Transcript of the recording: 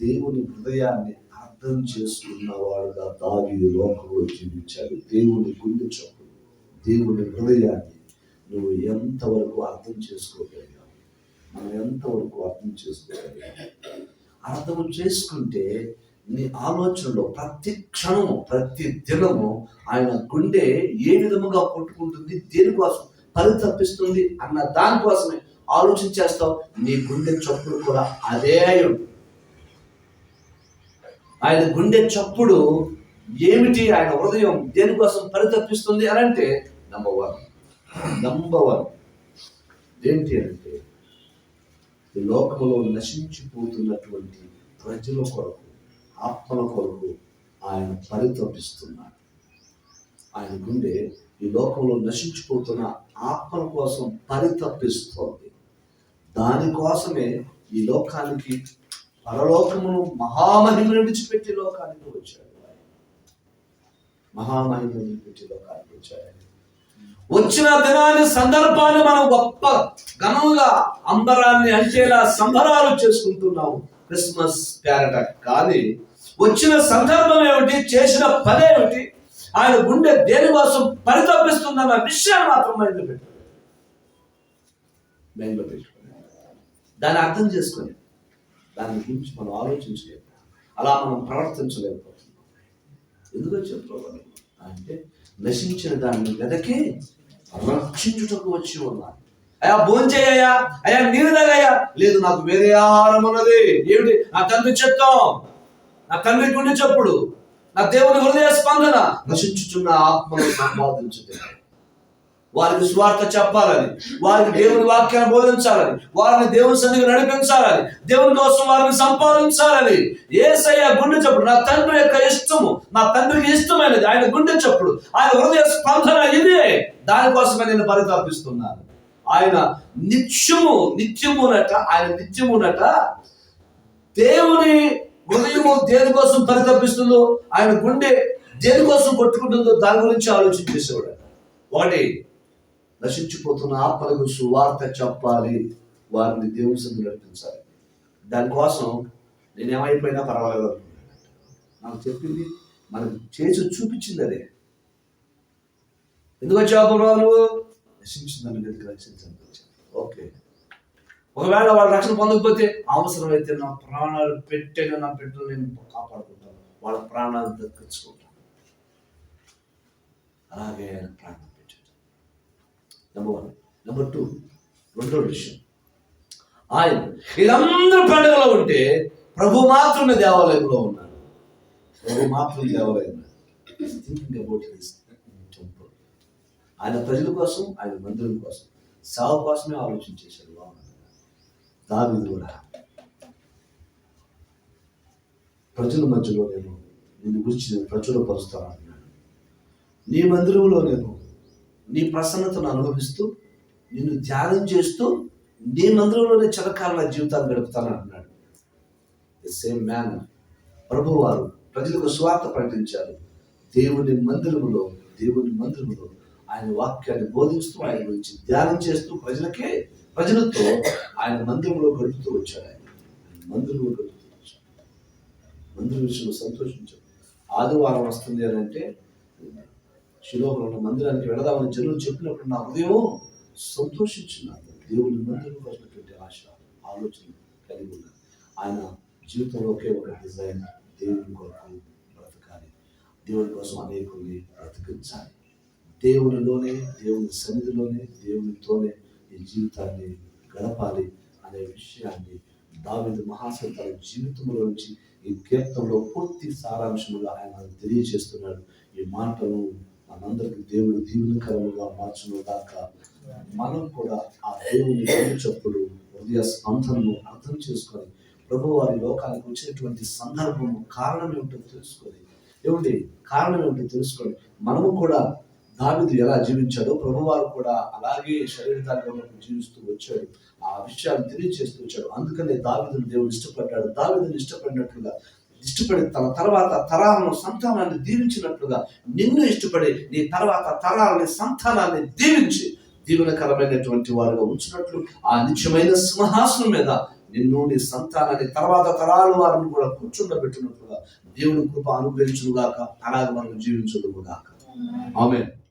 దేవుని హృదయాన్ని అర్థం చేసుకున్నవాడుగా దావీదు లోకంలో జీవించాడు. దేవుని గుండె చప్పుడు దేవుని హృదయాన్ని నువ్వు ఎంతవరకు అర్థం చేసుకోగలిగావు? మనం ఎంతవరకు అర్థం చేసుకోగలిగాం అర్థం చేసుకుంటే నీ ఆలోచనలో ప్రతి క్షణము ప్రతి దినము ఆయన గుండె ఏ విధముగా కొట్టుకుంటుంది దేనికోసం పని తప్పిస్తుంది అన్న దానికోసమే ఆలోచించేస్తావు. నీ గుండె చప్పుడు కూడా అదే అయి ఉంటుంది. ఆయన గుండె చప్పుడు ఏమిటి? ఆయన హృదయం దేనికోసం పరితపిస్తుంది అని అంటే నంబర్ వన్ నంబర్ వన్ ఏంటి అంటే ఈ లోకంలో నశించిపోతున్నటువంటి ప్రజల కొరకు ఆత్మల కొరకు ఆయన పరితపిస్తున్నాడు. ఆయన గుండె ఈ లోకంలో నశించిపోతున్న ఆత్మల కోసం పరితపిస్తోంది. దానికోసమే ఈ లోకానికి పరలోకమును మహామహిమను విడిచిపెట్టి లోకానికి వచ్చాడు మహామహిమను విడిచిపెట్టి లోకానికి వచ్చాడు వచ్చిన దినాన్ని సందర్భాన్ని మనం గొప్ప ఘనంగా అంబరాన్ని అంచేలా సంబరాలు చేసుకుంటున్నాం క్రిస్మస్ పేరట కానీ వచ్చిన సందర్భం ఏమిటి చేసిన పని ఏమిటి ఆయన గుండె దేని కోసం పరితపిస్తుందన్న విషయాన్ని మాత్రం మైండ్లో పెట్టుకోండి మైండ్లో పెట్టుకోండి దాన్ని అర్థం చేసుకోండి దాని గురించి మనం ఆలోచించలేము. అలా మనం ప్రవర్తించలేకపోతున్నాం. ఎందుకు చెప్పుకోవాలి అంటే నశించిన దాన్ని వెదకి రక్షించుటకు వచ్చి ఉన్నాను. అయ్యా భోంచేయ్యా అయ్యా. నీరు తాగయ్యా. లేదు నాకు వేరే ఆహారం ఉన్నది. ఏమిటి? నా తండ్రి చెప్తాం. నా తండ్రి గుండె చెప్పుడు. నా దేవుని హృదయ స్పందన. నశించుచున్న ఆత్మను సంపాదించుతే వారికి సువార్త చెప్పాలని వారికి దేవుని వాక్యాన్ని బోధించాలని వారిని దేవుని సన్నిధి నడిపించాలని దేవుని కోసం వారిని సంపాదించాలని. ఏసయ్య గుండె చప్పుడు నా తండ్రి యొక్క ఇష్టము నా తండ్రికి ఇష్టమైనది ఆయన గుండె చప్పుడు ఆయన హృదయ స్పందన ఇదే. దానికోసమే నేను పరితాపిస్తున్నాను. ఆయన నిత్యము నిత్యమునట ఆయన నిత్యమునట దేవుని హృదయము దేనికోసం పరితపిస్తుందో ఆయన గుండె దేనికోసం కొట్టుకుంటుందో దాని గురించి ఆలోచన చేసేవాడు. ఒకటి నశించిపోతున్న ఆత్మలకు సువార్త చెప్పాలి. వారిని దేవుని సందు నడిపించాలి. దానికోసం నేను ఏమైపోయినా పర్వాలేదు అనుకున్నాను నాకు చెప్పింది మనం చేసి చూపించింది అదే. ఎందుకు వచ్చావు నువ్వు నశించిందని వెతికి రక్షించడానికి ఓకే. ఒకవేళ వాళ్ళు రక్షణ పొందకపోతే అవసరమైతే నా ప్రాణాలు పెట్టేగా నా పెట్టు నేను కాపాడుకుంటాను. వాళ్ళ ప్రాణాలు దక్కించుకుంటాను అలాగే ఆయన ప్రాణం. నెంబర్ వన్ నెంబర్ టూ రెండో విషయం. ఆయన వీళ్ళందరూ పండుగలో ఉంటే ప్రభు మాత్రమే దేవాలయంలో ఉన్నారు. ప్రభు మాత్రమే దేవాలయం థింకింగ్ అబౌట్ హిస్ టెంపుల్ ఆయన ప్రజల కోసం ఆయన మందిరం కోసం సాగు కోసమే ఆలోచన చేశాడు దావిది కూడా. ప్రజల మధ్యలో నేను నిన్ను గురించి నేను ప్రచురపరుస్తాను అంటున్నాడు. నీ మందిరంలో నేను నీ ప్రసన్నతను అనుభవిస్తూ నిన్ను ధ్యానం చేస్తూ నీ మందిరంలోనే చిరకాల జీవితాన్ని గడుపుతాను అంటున్నాడు. సేమ్ మ్యాన్ ప్రభు వారు ప్రజలకు స్వార్థ ప్రకటించారు. దేవుని మందిరములో దేవుని మందిరములో ఆయన వాక్యాన్ని బోధిస్తూ ఆయన గురించి ధ్యానం చేస్తూ ప్రజలకే ప్రజలతో ఆయన మందిరంలో గడుపుతూ వచ్చాడు ఆయన. ఆయన మందిరంలో గడుపుతూ వచ్చాడు. మందిరం విషయంలో సంతోషించాడు. ఆదివారం వస్తుంది అని అంటే శిలోహంలో ఉన్న మందిరానికి వెళదామని జనులు చెప్పినప్పుడు నా హృదయం సంతోషించున్నాను దేవుని మందిరం వచ్చినటువంటి ఆశ ఆలోచన కలిగి ఉన్నాను ఆయన జీవితంలో ఒకే ఒక డిజైన్ దేవుని కొరకు బ్రతకాలి. దేవుని కోసం అనేకుల్ని బ్రతికించాలి. దేవునిలోనే దేవుని సన్నిధిలోనే దేవునితోనే ఈ జీవితాన్ని గడపాలి అనే విషయాన్ని దావిద మహాశయ తన జీవితంలో నుంచి ఈ కీర్తనలో పూర్తి సారాంశముగా ఆయన తెలియజేస్తున్నాడు. ఈ మాటను మనందరికి దేవుడు దీవెనకరముగా మార్చును దాకా మనం కూడా ఆ దేవుని చెప్పుడు హృదయ స్పందనను అర్థం చేసుకొని ప్రభు వారి లోకానికి వచ్చినటువంటి సందర్భము కారణం ఏమిటో తెలుసుకొని ఏమిటి కారణం ఏమిటో తెలుసుకొని మనము కూడా దావిదు ఎలా జీవించాడో ప్రభువారు కూడా అలాగే శరీరధారిగా జీవిస్తూ వచ్చాడు. ఆ విషయాన్ని తెలియజేస్తూ వచ్చాడు. అందుకనే దావిదును దేవుడు ఇష్టపడ్డాడు. దావిదుని ఇష్టపడినట్లుగా ఇష్టపడి తన తర్వాత తరాలను సంతానాన్ని దీవించినట్లుగా నిన్ను ఇష్టపడి నీ తర్వాత తరాలని సంతానాన్ని దీవించి దీవెనకరమైనటువంటి వారుగా ఉంచినట్లు ఆ నిత్యమైన సింహాసనం మీద నిన్ను నీ సంతానాన్ని తర్వాత తరాల వారిని కూడా కూర్చుండబెట్టినట్లుగా దేవుని కృప అనుగ్రహించుగాక అలాగే మనం జీవించదు గాక ఆమె